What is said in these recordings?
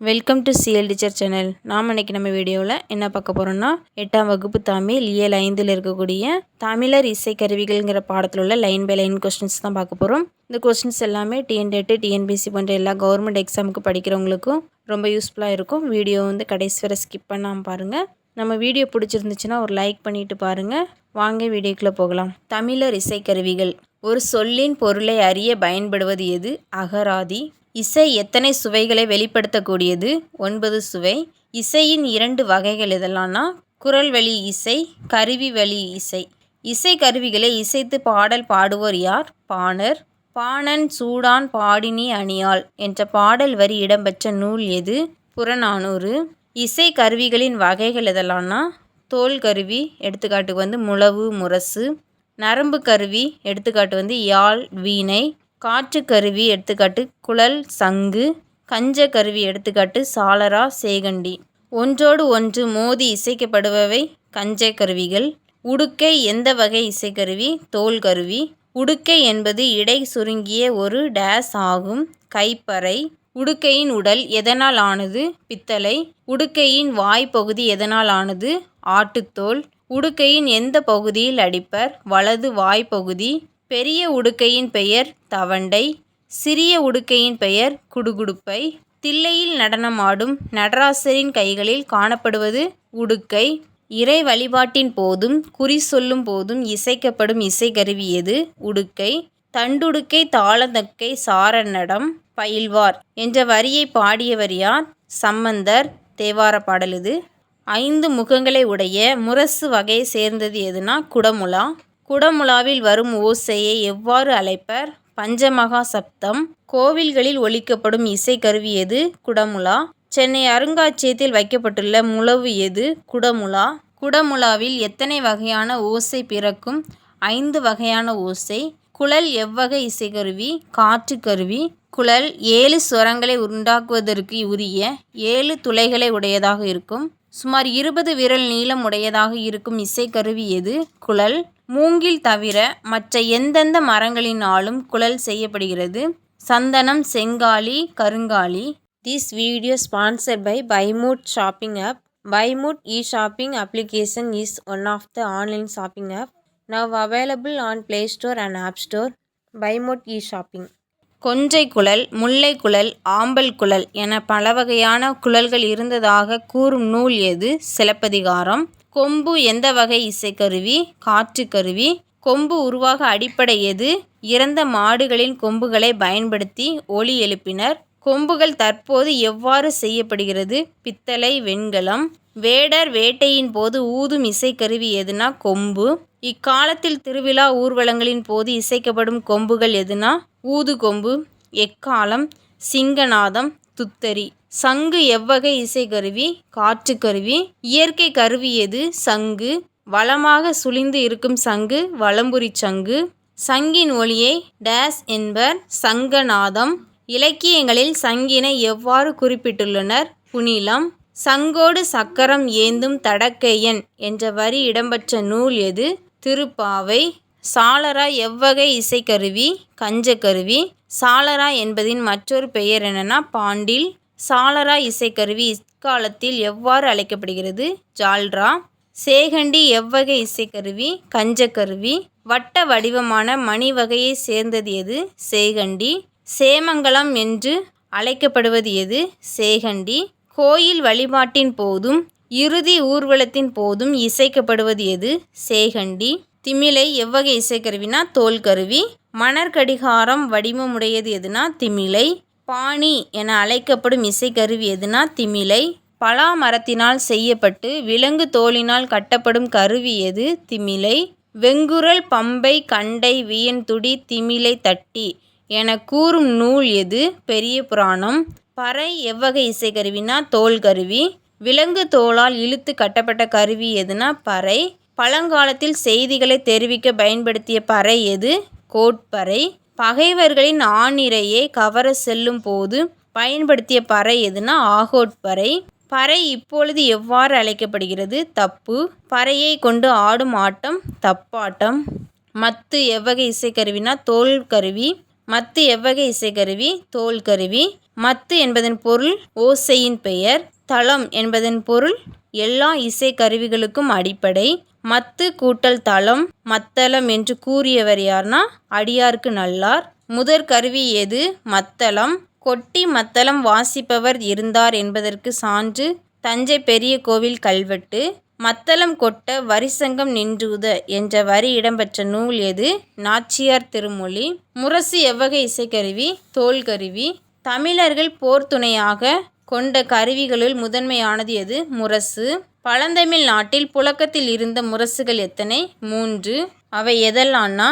Welcome to CL teacher channel நாம் இன்றைக்கி நம்ம வீடியோவில் என்ன பார்க்க போகிறோம்னா எட்டாம் வகுப்பு தமிழ் இயல் ஐந்தில் இருக்கக்கூடிய தமிழர் இசை கருவிகள்ங்கிற பாடத்தில் உள்ள லைன் பை லைன் கொஸ்டின்ஸ் தான் பார்க்க போகிறோம் இந்த கொஸ்டின்ஸ் எல்லாமே டிஎன் டெட்டு டிஎன்பிசி போன்ற எல்லா கவர்மெண்ட் எக்ஸாமுக்கு படிக்கிறவங்களுக்கும் ரொம்ப யூஸ்ஃபுல்லாக இருக்கும். வீடியோ வந்து கடைசி வரை ஸ்கிப் பண்ணாமல் பாருங்கள் நம்ம வீடியோ பிடிச்சிருந்துச்சுன்னா ஒரு லைக் பண்ணிட்டு பாருங்கள் வாங்க வீடியோக்குள்ளே போகலாம். தமிழர் இசைக்கருவிகள் ஒரு சொல்லின் பொருளை அறிய பயன்படுவது எது? அகராதி. இசை எத்தனை சுவைகளை வெளிப்படுத்தக்கூடியது? ஒன்பது சுவை. இசையின் இரண்டு வகைகள் எதெல்லாம்னா குரல் வழி இசை கருவி வழி இசை. இசை கருவிகளை இசைத்து பாடல் பாடுவோர் யார்? பாணர். பாணன் சூடான் பாடினி அணியாள் என்ற பாடல் வரி இடம்பெற்ற நூல் எது? புறநானூறு. இசை கருவிகளின் வகைகள் எதெல்லாம்னா தோல் கருவி. எடுத்துக்காட்டுக்கு வந்து முழவு முரசு. நரம்பு கருவி எடுத்துக்காட்டு வந்து யாழ் வீணை காற்று கருவி எடுத்துக்காட்டு குழல் சங்கு கஞ்ச கருவி எடுத்துக்காட்டு சாளரா சேகண்டி. ஒன்றோடு ஒன்று மோதி இசைக்கப்படுபவை கஞ்ச கருவிகள். உடுக்கை எந்த வகை இசைக்கருவி? தோல் கருவி. உடுக்கை என்பது இடை சுருங்கிய ஒரு டேஸ் ஆகும். கைப்பறை. உடுக்கையின் உடல் எதனால் ஆனது? பித்தளை. உடுக்கையின் வாய்ப்பகுதி எதனால் ஆனது? ஆட்டுத்தோல். உடுக்கையின் எந்த பகுதியில் அடிப்பர்? வலது வாய்ப்பகுதி பெரிய உடுக்கையின் பெயர் தவண்டை. சிறிய உடுக்கையின் பெயர் குடுகுடுப்பை. தில்லையில் நடனமாடும் நடராசரின் கைகளில் காணப்படுவது உடுக்கை. இறை வழிபாட்டின் போதும் குறி சொல்லும் போதும் இசைக்கப்படும் இசைக்கருவி எது? உடுக்கை. தண்டுடுக்கை தாளந்தக்கை சாரநடம் பயில்வார். என்ற வரியை பாடியவர் யார்? சம்பந்தர் தேவார பாடல் இது. ஐந்து முகங்களை உடைய முரசு வகையை சேர்ந்தது எதுனா குடமுலா குடமுலாவில் வரும் ஓசையை எவ்வாறு அழைப்பர்? பஞ்சமகா சப்தம். கோவில்களில் ஒலிக்கப்படும் இசைக்கருவி எது? குடமுலா சென்னை அருங்காட்சியகத்தில் வைக்கப்பட்டுள்ள முழவு எது? குடமுலா குடமுலாவில் எத்தனை வகையான ஓசை பிறக்கும்? ஐந்து வகையான ஓசை. குழல் எவ்வகை இசைக்கருவி? காற்று கருவி. குழல் ஏழு சுரங்களை உண்டாக்குவதற்கு உரிய ஏழு துளைகளை உடையதாக இருக்கும். சுமார் இருபது விரல் நீளம் உடையதாக இருக்கும் இசைக்கருவி எது? குழல். மூங்கில் தவிர மற்ற எந்தெந்த மரங்களினாலும் குழல் செய்யப்படுகிறது. சந்தனம் செங்காலி கருங்காலி. This video sponsored by Bymood shopping app Bymood e shopping application is one of the online shopping app now available on play store and app store Bymood e shopping கொஞ்சை குழல் முல்லை குழல் ஆம்பல் குழல் என பல வகையான குழல்கள் இருந்ததாக கூறும் நூல் எது? சிலப்பதிகாரம். கொம்பு எந்த வகை இசைக்கருவி? காற்று கருவி கொம்பு உருவாக அடிப்படை எது? இறந்த மாடுகளின் கொம்புகளை பயன்படுத்தி ஒலி எழுப்பினர். கொம்புகள் தற்போது எவ்வாறு செய்யப்படுகிறது? பித்தளை வெண்கலம். வேடர் வேட்டையின் போது ஊதும் இசைக்கருவி எதுனா கொம்பு? இக்காலத்தில் திருவிழா ஊர்வலங்களின் போது இசைக்கப்படும் கொம்புகள் எதுனா? ஊது கொம்பு எக்காலம் சிங்கநாதம் துத்தரி. சங்கு எவ்வகை இசைக்கருவி காற்றுக்கருவி இயற்கை கருவி எது? சங்கு. வளமாக சுழிந்து இருக்கும் சங்கு வலம்புரி சங்கு. சங்கின் ஒளியை டேஸ் என்பர் சங்கநாதம். இலக்கியங்களில் சங்கினை எவ்வாறு குறிப்பிட்டுள்ளனர்? புனிலம். சங்கோடு சக்கரம் ஏந்தும் தடக்கையன் என்ற வரி இடம்பெற்ற நூல் எது? திருப்பாவை சாளரா எவ்வகை இசைக்கருவி கஞ்சக்கருவி. சாளரா என்பதின் மற்றொரு பெயர் என்னென்னா பாண்டில். சாளரா இசைக்கருவி இக்காலத்தில் எவ்வாறு அழைக்கப்படுகிறது? ஜால்ரா. சேகண்டி எவ்வகை இசைக்கருவி கஞ்சக்கருவி. வட்ட வடிவமான மணி வகையை சேர்ந்தது எது? சேகண்டி. சேமங்கலம் என்று அழைக்கப்படுவது எது? சேகண்டி. கோயில் வழிபாட்டின் போதும் இறுதி ஊர்வலத்தின் போதும் இசைக்கப்படுவது எது? சேகண்டி. திமிலை எவ்வகை இசைக்கருவினா தோல் கருவி மணற்கடிகாரம் வடிவமுடையது எதுனா திமிலை. பாணி என அழைக்கப்படும் இசைக்கருவி எதுனா திமிலை. பலா மரத்தினால் செய்யப்பட்டு விலங்கு தோலினால் கட்டப்படும் கருவி எது? திமிலை. வெங்குரல் பம்பை கண்டை வியன்துடி திமிலை தட்டி என கூறும் நூல் எது? பெரிய புராணம். பறை எவ்வகை இசைக்கருவினா தோல் கருவி விலங்கு தோலால் இழுத்து கட்டப்பட்ட கருவி எதுனா பறை. பழங்காலத்தில் செய்திகளை தெரிவிக்க பயன்படுத்திய பறை எது? கோட்பறை. பகைவர்களின் ஆணிரையை கவர செல்லும் போது பயன்படுத்திய பறை எதுனா ஆகோட்பறை. பறை இப்பொழுது எவ்வாறு அழைக்கப்படுகிறது? தப்பு. பறையை கொண்டு ஆடும் ஆட்டம் தப்பாட்டம். மத்து எவ்வகை இசைக்கருவினா தோல் கருவி மத்து எவ்வகை இசைக்கருவி? தோல் கருவி மத்து என்பதன் பொருள் ஓசையின் பெயர். தளம் என்பதன் பொருள் எல்லா இசைக்கருவிகளுக்கும் அடிப்படை. மத்து கூட்டல் தளம் மத்தளம் என்று கூறியவர் யார்னா அடியார்க்கு நல்லார். முதற் கருவி எது? மத்தளம். கொட்டி மத்தளம் வாசிப்பவர் இருந்தார் என்பதற்கு சான்று தஞ்சை பெரிய கோவில் கல்வெட்டு. மத்தளம் கொட்ட வரிசங்கம் நின்றுத என்ற வரி இடம்பெற்ற நூல் எது? நாச்சியார் திருமொழி. முரசு எவ்வகை இசைக்கருவி? தோல் கருவி தமிழர்கள் போர் துணையாக கொண்ட கருவிகளுள் முதன்மையானது எது? முரசு. பழந்தமிழ் நாட்டில் புழக்கத்தில் இருந்த முரசுகள் எத்தனை? மூன்று. அவை எதெல்லாம்னா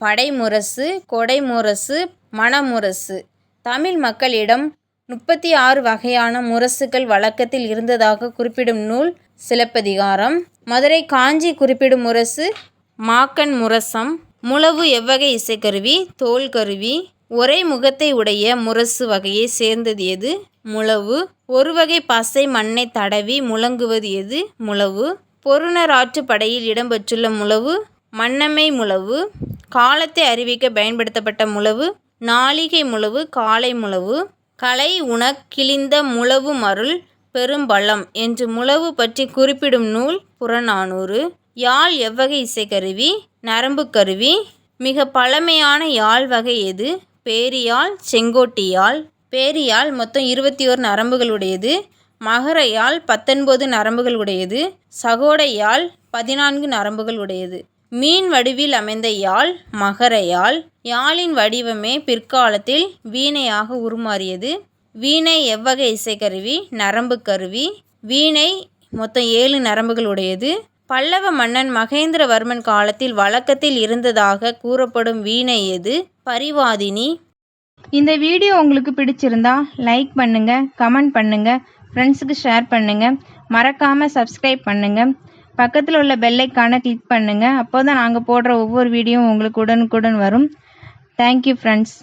படைமுரசு கொடைமுரசு மணமுரசு. தமிழ் மக்களிடம் முப்பத்தி ஆறு வகையான முரசுகள் வழக்கத்தில் இருந்ததாக குறிப்பிடும் நூல் சிலப்பதிகாரம். மதுரை காஞ்சி குறிப்பிடும் முரசு மாக்கன் முரசம் முழவு எவ்வகை இசைக்கருவி தோல் கருவி ஒரே முகத்தை உடைய முரசு வகையை சேர்ந்தது எது? முழவு. ஒரு வகை பசை மண்ணை தடவி முழங்குவது எது? முழவு. பொருணராற்று படையில் இடம்பெற்றுள்ள முழவு. மன்னமை முழவு. காலத்தை அறிவிக்க பயன்படுத்தப்பட்ட முழவு. நாளிகை முழவு காலை முழவு. கலை உணக்கிழிந்த முழவு மருள் பெரும்பள்ளம் என்று முழவு பற்றி குறிப்பிடும் நூல் புறநானூறு. யாழ் எவ்வகை இசைக்கருவி நரம்பு கருவி. மிக பழமையான யாழ் வகை எது? பேரியாழ் செங்கோட்டியாழ் பேரியாழ் மொத்தம் இருபத்தி ஓர் நரம்புகள் உடையது மகர யாழ் பத்தொன்பது நரம்புகள் உடையது சகோட யாழ் பதினான்கு நரம்புகள் உடையது மீன் வடிவில் அமைந்த யாழ் மகர யாழ் யாழின் வடிவமே பிற்காலத்தில் வீணையாக உருமாறியது. வீணை எவ்வகை இசைக்கருவி நரம்பு கருவி வீணை மொத்தம் ஏழு நரம்புகள் உடையது பல்லவ மன்னன் மகேந்திரவர்மன் காலத்தில் வழக்கத்தில் இருந்ததாக கூறப்படும் வீணை எது? பரிவாதினி. இந்த வீடியோ உங்களுக்கு பிடிச்சிருந்தா லைக் பண்ணுங்க கமெண்ட் பண்ணுங்க ஃப்ரெண்ட்ஸுக்கு ஷேர் பண்ணுங்க மறக்காம சப்ஸ்கிரைப் பண்ணுங்க. பக்கத்தில் உள்ள பெல்லைக்கான கிளிக் பண்ணுங்க. அப்போ தான் நாங்கள் போடுற ஒவ்வொரு வீடியோவும் உங்களுக்கு உடனுக்குடன் வரும். Thank you friends